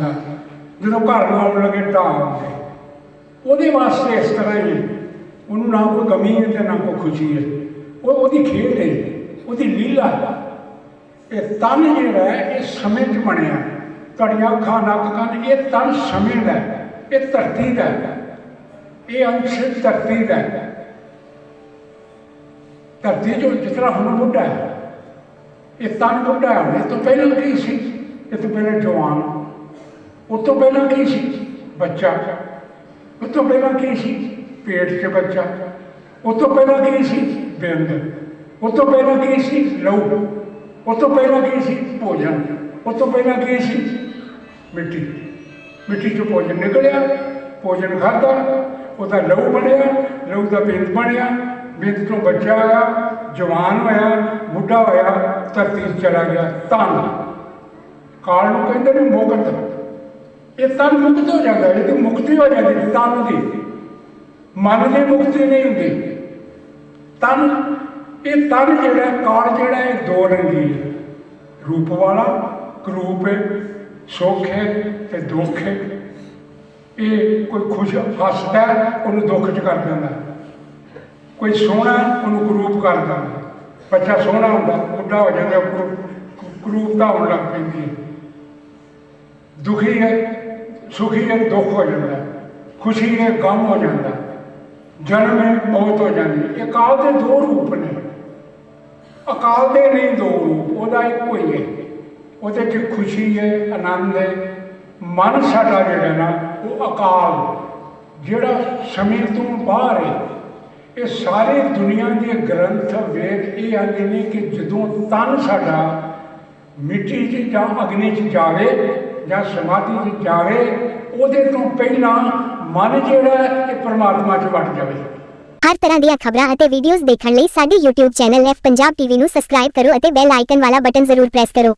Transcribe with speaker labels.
Speaker 1: ਘਰ ਜਦੋਂ ਘਰ ਨੂੰ ਆਉਣ ਲੱਗੇ ਢਾਹ ਆਉਂਦੇ। ਉਹਦੇ ਵਾਸਤੇ ਇਸ ਤਰ੍ਹਾਂ ਹੀ। ਉਹਨੂੰ ਨਾ ਕੋਈ ਗਮੀ ਹੈ ਤੇ ਨਾ ਕੋਈ ਖੁਸ਼ੀ ਹੈ। ਉਹ ਉਹਦੀ ਖੇਡ ਹੈ, ਉਹਦੀ ਲੀਲਾ। ਹੈ ਇਹ ਤਨ ਜਿਹੜਾ ਹੈ, ਇਹ ਸਮੇਂ 'ਚ ਬਣਿਆ। ਤੁਹਾਡੀਆਂ ਅੱਖਾਂ, ਨੱਕ, ਕੰਨ, ਇਹ ਤਨ ਸਮੇਂ ਦਾ ਇਹ ਧਰਤੀ ਦਾ ਹੈ। ਇਹ ਅੰਸ਼ ਧਰਤੀ ਦਾ ਹੈ। ਧਰਤੀ ਜੋ ਜਿਸ ਤਰ੍ਹਾਂ ਹੁਣ ਬੁੱਢਾ ਹੈ ਇਹ ਤਨ ਬੁੱਢਾ ਹੈ ਇਹ ਤੋਂ ਪਹਿਲਾਂ ਕੀ ਸੀ? ਇਹ ਤੋਂ ਪਹਿਲਾਂ ਜਵਾਨ। ਉਸ ਤੋਂ ਪਹਿਲਾਂ ਕੀ ਸੀ? ਬੱਚਾ। ਉਸ ਤੋਂ ਪਹਿਲਾਂ ਕੀ ਸੀ? ਪੇਟ 'ਚ ਬੱਚਾ। ਉਸ ਤੋਂ ਪਹਿਲਾਂ ਕੀ ਸੀ? ਬਿੰਦ ਉਸ ਤੋਂ ਪਹਿਲਾਂ ਕੀ ਸੀ? ਲਹੂ। ਉਸ ਤੋਂ ਪਹਿਲਾਂ ਕੀ ਸੀ? ਭੋਜਨ। ਉਸ ਤੋਂ ਪਹਿਲਾਂ ਕੀ ਸੀ? ਮਿੱਟੀ। ਮਿੱਟੀ 'ਚੋਂ ਭੋਜਨ ਨਿਕਲਿਆ, ਭੋਜਨ ਖਾਧਾ, ਉਹਦਾ ਲਹੂ ਬਣਿਆ, ਲਹੂ ਦਾ ਬਿੰਦ ਬਣਿਆ। ਬਿੰਦ ਤੋਂ ਬੱਚਾ ਆਇਆ, ਜਵਾਨ ਹੋਇਆ, ਬੁੱਢਾ ਹੋਇਆ, ਧਰਤੀ 'ਚ ਚਲਾ ਗਿਆ ਤਨ ਕਾਲ ਨੂੰ ਕਹਿੰਦੇ ਨੇ ਮੁਕਤ। ਇਹ ਤਨ ਮੁਕਤ ਹੋ ਜਾਂਦਾ ਹੈ ਇਹਦੀ ਮੁਕਤੀ ਹੋ ਜਾਂਦੀ ਤਨ ਦੀ। ਮਨ ਦੀ ਮੁਕਤੀ ਨਹੀਂ ਹੁੰਦੀ। ਤਨ ਇਹ ਤਨ ਜਿਹੜਾ ਹੈ, ਕਾਲ ਜਿਹੜਾ ਇਹ ਦੋ ਰੰਗੀ ਹੈ। ਰੂਪ ਵਾਲਾ ਕਰੂਪ ਹੈ ਸੁੱਖ ਹੈ ਤੇ ਦੁੱਖ ਹੈ। ਇਹ ਕੋਈ ਖੁਸ਼ ਹੱਸਦਾ ਉਹਨੂੰ ਦੁੱਖ ਚ ਕਰ ਦਿੰਦਾ। ਕੋਈ ਸੋਹਣਾ ਉਹਨੂੰ ਕਰੂਪ ਕਰ ਦਿੰਦਾ। ਬੱਚਾ ਸੋਹਣਾ ਹੁੰਦਾ ਬੁੱਢਾ ਹੋ ਜਾਂਦਾ ਕਰੂਪ- ਕਰੂਪਤਾ ਹੋਣ ਲੱਗ ਪੈਂਦੀ ਹੈ। ਦੁਖੀ ਹੈ ਸੁਖੀ ਹੈ ਦੁੱਖ ਹੋ ਜਾਂਦਾ, ਖੁਸ਼ੀ ਹੈ ਗਮ ਹੋ ਜਾਂਦਾ, ਜਨਮ ਹੈ ਮੌਤ ਹੋ ਜਾਂਦੀ। ਹੈ। ਇਹ ਕਾਲ ਦੇ ਦੋ ਰੂਪ ਨੇ। ਅਕਾਲ ਦੇ ਨਹੀਂ ਦੋ ਰੂਪ, ਉਹਦਾ ਇੱਕੋ ਹੀ ਹੈ। ਉਹਦੇ 'ਚ ਖੁਸ਼ੀ ਹੈ, ਆਨੰਦ ਹੈ। ਮਨ ਸਾਡਾ ਜਿਹੜਾ ਨਾ, ਉਹ ਅਕਾਲ ਜਿਹੜਾ ਸਮੇਂ ਤੋਂ ਬਾਹਰ ਹੈ। ਇਹ ਸਾਰੇ ਦੁਨੀਆ ਦੇ ਗ੍ਰੰਥ ਵੇਖ ਇਹ ਆਂਦੇ ਨੇ ਕਿ ਜਦੋਂ ਤਨ ਸਾਡਾ ਮਿੱਟੀ 'ਚ ਜਾਂ ਅਗਨੀ 'ਚ ਜਾਵੇ ਜਾਂ ਸਮਾਧੀ 'ਚ ਜਾਵੇ, ਉਹਦੇ ਤੋਂ ਪਹਿਲਾਂ ਮਨ ਜਿਹੜਾ ਇਹ ਪਰਮਾਤਮਾ 'ਚ ਵੜ ਜਾਵੇ।
Speaker 2: ਹਰ ਤਰ੍ਹਾਂ ਦੀਆਂ ਖਬਰਾਂ ਅਤੇ ਵੀਡੀਓਜ਼ ਦੇਖਣ ਲਈ ਸਾਡੇ YouTube channel F Punjab TV ਨੂੰ ਸਬਸਕ੍ਰਾਈਬ ਕਰੋ ਅਤੇ ਬੈਲ ਆਈਕਨ ਵਾਲਾ ਬਟਨ ਜ਼ਰੂਰ ਪ੍ਰੈਸ ਕਰੋ।